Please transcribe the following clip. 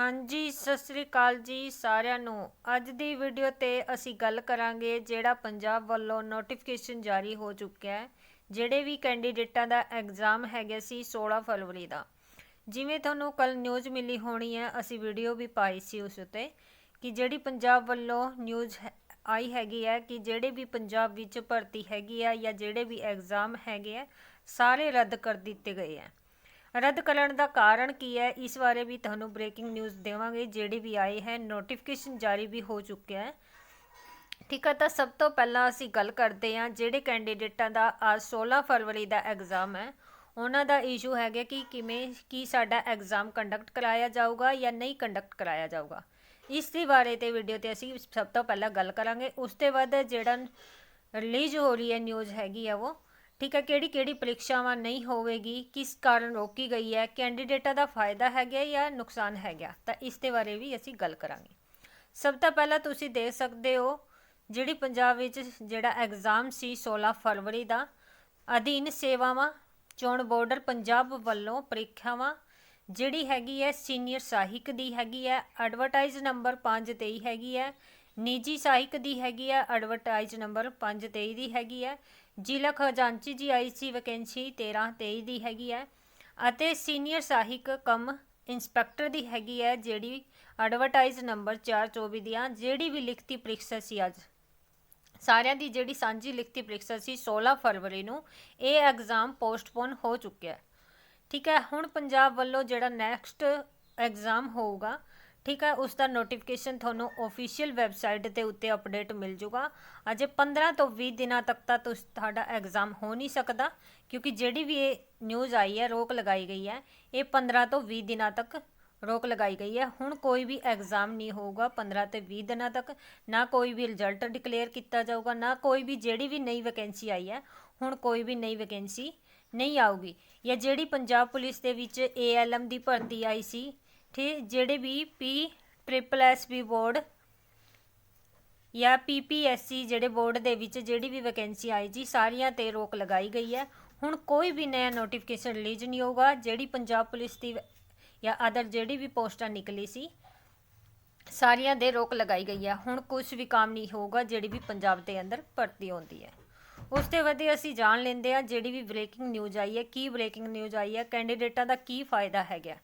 ਹਾਂਜੀ, ਸਤਿ ਸ੍ਰੀ ਅਕਾਲ ਜੀ ਸਾਰਿਆਂ ਨੂੰ। ਅੱਜ ਦੀ ਵੀਡੀਓ ਤੇ ਅਸੀਂ ਗੱਲ ਕਰਾਂਗੇ ਜਿਹੜਾ ਪੰਜਾਬ ਵੱਲੋਂ ਨੋਟੀਫਿਕੇਸ਼ਨ ਜਾਰੀ ਹੋ ਚੁੱਕਿਆ ਹੈ, ਜਿਹੜੇ ਵੀ ਕੈਂਡੀਡੇਟਾਂ ਦਾ ਐਗਜ਼ਾਮ ਹੈਗਾ ਸੀ 16 ਫਰਵਰੀ ਦਾ। ਜਿਵੇਂ ਤੁਹਾਨੂੰ ਕੱਲ ਨਿਊਜ਼ ਮਿਲੀ ਹੋਣੀ ਹੈ, ਅਸੀਂ ਵੀਡੀਓ ਵੀ ਪਾਈ ਸੀ ਉਸ ਉਤੇ ਕਿ ਜਿਹੜੀ ਪੰਜਾਬ ਵੱਲੋਂ ਨਿਊਜ਼ ਆਈ ਹੈਗੀ ਹੈ ਕਿ ਜਿਹੜੇ ਵੀ ਪੰਜਾਬ ਵਿੱਚ ਭਰਤੀ ਹੈਗੀ ਆ ਜਾਂ ਜਿਹੜੇ ਵੀ ਐਗਜ਼ਾਮ ਹੈਗੇ ਆ, ਸਾਰੇ ਰੱਦ ਕਰ ਦਿੱਤੇ ਗਏ ਆ। ਰੱਦ ਕਰਨ ਦਾ ਕਾਰਨ ਕੀ ਹੈ? ਇਸ ਬਾਰੇ ਵੀ ਤੁਹਾਨੂੰ ਬ੍ਰੇਕਿੰਗ ਨਿਊਜ਼ ਦੇਵਾਂਗੇ, ਜਿਹੜੀ ਵੀ ਆਈ ਹੈ ਨੋਟੀਫਿਕੇਸ਼ਨ ਜਾਰੀ ਵੀ ਹੋ ਚੁੱਕਿਆ ਹੈ। ਠੀਕ ਹੈ, ਤਾਂ ਸਭ ਤੋਂ ਪਹਿਲਾਂ ਅਸੀਂ ਗੱਲ ਕਰਦੇ ਹਾਂ, ਜਿਹੜੇ ਕੈਂਡੀਡੇਟਾਂ ਦਾ ਅੱਜ 16 ਫਰਵਰੀ ਦਾ ਐਗਜ਼ਾਮ ਹੈ, ਉਹਨਾਂ ਦਾ ਇਸ਼ੂ ਹੈਗਾ ਕਿ ਕਿਵੇਂ, ਕੀ ਸਾਡਾ ਐਗਜ਼ਾਮ ਕੰਡਕਟ ਕਰਾਇਆ ਜਾਊਗਾ ਜਾਂ ਨਹੀਂ ਕੰਡਕਟ ਕਰਾਇਆ ਜਾਊਗਾ। ਇਸ ਦੇ ਬਾਰੇ ਤੇ ਵੀਡੀਓ ਤੇ ਅਸੀਂ ਸਭ ਤੋਂ ਪਹਿਲਾਂ ਗੱਲ ਕਰਾਂਗੇ। ਉਸ ਤੋਂ ਬਾਅਦ ਜਿਹੜਾ ਰਿਲੀਜ਼ ਹੋ ਰਹੀ ਹੈ ਨਿਊਜ਼ ਹੈਗੀ ਆ ਉਹ ਠੀਕ ਹੈ, ਕਿਹੜੀ ਕਿਹੜੀ ਪ੍ਰੀਖਿਆਵਾਂ ਨਹੀਂ ਹੋਵੇਗੀ, ਕਿਸ ਕਾਰਨ ਰੋਕੀ ਗਈ ਹੈ, ਕੈਂਡੀਡੇਟਾਂ ਦਾ ਫਾਇਦਾ ਹੈਗਾ ਜਾਂ ਨੁਕਸਾਨ ਹੈਗਾ ਤਾਂ ਇਸ ਦੇ ਬਾਰੇ ਵੀ ਅਸੀਂ ਗੱਲ ਕਰਾਂਗੇ। ਸਭ ਤੋਂ ਪਹਿਲਾਂ ਤੁਸੀਂ ਦੇਖ ਸਕਦੇ ਹੋ, ਜਿਹੜੀ ਪੰਜਾਬ ਵਿੱਚ ਜਿਹੜਾ ਐਗਜ਼ਾਮ ਸੀ 16 ਫਰਵਰੀ ਦਾ, ਅਧੀਨ ਸੇਵਾਵਾਂ, ਚੋਣ ਬੋਰਡਰ ਪੰਜਾਬ ਵੱਲੋਂ ਪ੍ਰੀਖਿਆਵਾਂ, ਜਿਹੜੀ ਹੈਗੀ ਹੈ ਸੀਨੀਅਰ ਸਹਾਇਕ ਦੀ ਹੈਗੀ ਹੈ, ਐਡਵਰਟਾਈਜ਼ ਨੰਬਰ 523 ਹੈਗੀ ਹੈ, ਨਿੱਜੀ ਸਹਾਇਕ ਦੀ ਹੈਗੀ ਹੈ, ਐਡਵਰਟਾਈਜ਼ ਨੰਬਰ 523 ਦੀ ਹੈਗੀ ਹੈ ਜ਼ਿਲ੍ਹਾ ਖਜ਼ਾਨਚੀ ਜੀ ਆਈਸੀ ਵੈਕੈਂਸੀ 1323 ਦੀ ਹੈਗੀ ਹੈ ਅਤੇ ਸੀਨੀਅਰ ਸਹਾਇਕ ਕਮ ਇੰਸਪੈਕਟਰ ਦੀ ਹੈਗੀ ਹੈ, ਜਿਹੜੀ ਐਡਵਰਟਾਈਜ਼ ਨੰਬਰ 424 ਦੀਆਂ, ਜਿਹੜੀ ਵੀ ਲਿਖਤੀ ਪ੍ਰੀਖਿਆ ਸੀ ਅੱਜ। ਸਾਰਿਆਂ ਦੀ ਜਿਹੜੀ ਸਾਂਝੀ ਲਿਖਤੀ ਪ੍ਰੀਖਿਆ ਸੀ 16 ਫਰਵਰੀ ਨੂੰ, ਇਹ ਐਗਜ਼ਾਮ ਪੋਸਟਪੋਨ ਹੋ ਚੁੱਕਿਆ ਹੈ। ਠੀਕ ਹੈ, ਹੁਣ ਪੰਜਾਬ ਵੱਲੋਂ ਜਿਹੜਾ ਨੈਕਸਟ ਐਗਜ਼ਾਮ ਹੋਊਗਾ ਠੀਕ ਹੈ ਉਸ ਦਾ ਨੋਟੀਫਿਕੇਸ਼ਨ ਤੁਹਾਨੂੰ ਅਫੀਸ਼ੀਅਲ ਵੈਬਸਾਈਟ ਦੇ ਉੱਤੇ ਅਪਡੇਟ ਮਿਲ ਜੂਗਾ ਅਜੇ 15 ਤੋਂ 20 ਦਿਨਾਂ ਤੱਕ ਤਾਂ ਤੁਹਾਡਾ ਐਗਜ਼ਾਮ ਹੋ ਨਹੀਂ ਸਕਦਾ, ਕਿਉਂਕਿ ਜਿਹੜੀ ਵੀ ਇਹ ਨਿਊਜ਼ ਆਈ ਹੈ, ਰੋਕ ਲਗਾਈ ਗਈ ਹੈ। ਇਹ 15 ਤੋਂ 20 ਦਿਨਾਂ ਤੱਕ ਰੋਕ ਲਗਾਈ ਗਈ ਹੈ। ਹੁਣ ਕੋਈ ਵੀ ਐਗਜ਼ਾਮ ਨਹੀਂ ਹੋਊਗਾ 15 ਤੇ 20 ਦਿਨਾਂ ਤੱਕ। ਨਾ ਕੋਈ ਵੀ ਰਿਜ਼ਲਟ ਡਿਕਲੇਅਰ ਕੀਤਾ ਜਾਊਗਾ, ਨਾ ਕੋਈ ਵੀ ਜਿਹੜੀ ਵੀ ਨਈ ਵੈਕੈਂਸੀ ਆਈ ਹੈ, ਹੁਣ ਕੋਈ ਵੀ ਨਈ ਵੈਕੈਂਸੀ ਨਹੀਂ ਆਊਗੀ। ਜਾਂ ਜਿਹੜੀ ਪੰਜਾਬ ਪੁਲਿਸ ਦੇ ਵਿੱਚ ਏਐਲਐਮ ਦੀ ਭਰਤੀ ਆਈ ਸੀ ਠੀਕ ਜਿਹੜੇ ਵੀ P triple S B board ਜਾਂ ਪੀਪੀਐਸਸੀ ਜਿਹੜੇ ਬੋਰਡ ਦੇ ਵਿੱਚ ਜਿਹੜੀ ਵੀ ਵੈਕੈਂਸੀ ਆਈ ਜੀ, ਸਾਰੀਆਂ ਤੇ ਰੋਕ ਲਗਾਈ ਗਈ ਹੈ। ਹੁਣ ਕੋਈ ਵੀ ਨਵਾਂ ਨੋਟੀਫਿਕੇਸ਼ਨ ਰਿਲੀਜ਼ ਨਹੀਂ ਹੋਊਗਾ, ਜਿਹੜੀ ਪੰਜਾਬ ਪੁਲਿਸ ਦੀ ਜਾਂ ਅਦਰ ਜਿਹੜੀ ਵੀ ਪੋਸਟਾਂ ਨਿਕਲੀ ਸੀ, ਸਾਰੀਆਂ ਦੇ ਰੋਕ ਲਗਾਈ ਗਈ ਹੈ। ਹੁਣ ਕੁਝ ਵੀ ਕੰਮ ਨਹੀਂ ਹੋਊਗਾ, ਜਿਹੜੀ ਵੀ ਪੰਜਾਬ ਦੇ ਅੰਦਰ ਭਰਤੀ ਹੁੰਦੀ ਹੈ। ਉਸ ਤੇ ਵਧੇ ਅਸੀਂ ਜਾਣ ਲੈਂਦੇ ਆ ਜਿਹੜੀ ਵੀ ਬ੍ਰੇਕਿੰਗ ਨਿਊਜ਼ ਆਈ ਹੈ, ਕੀ ਬ੍ਰੇਕਿੰਗ ਨਿਊਜ਼ ਆਈ ਹੈ ਕੈਂਡੀਡੇਟਾਂ ਦਾ ਕੀ ਫਾਇਦਾ ਹੈਗਾ।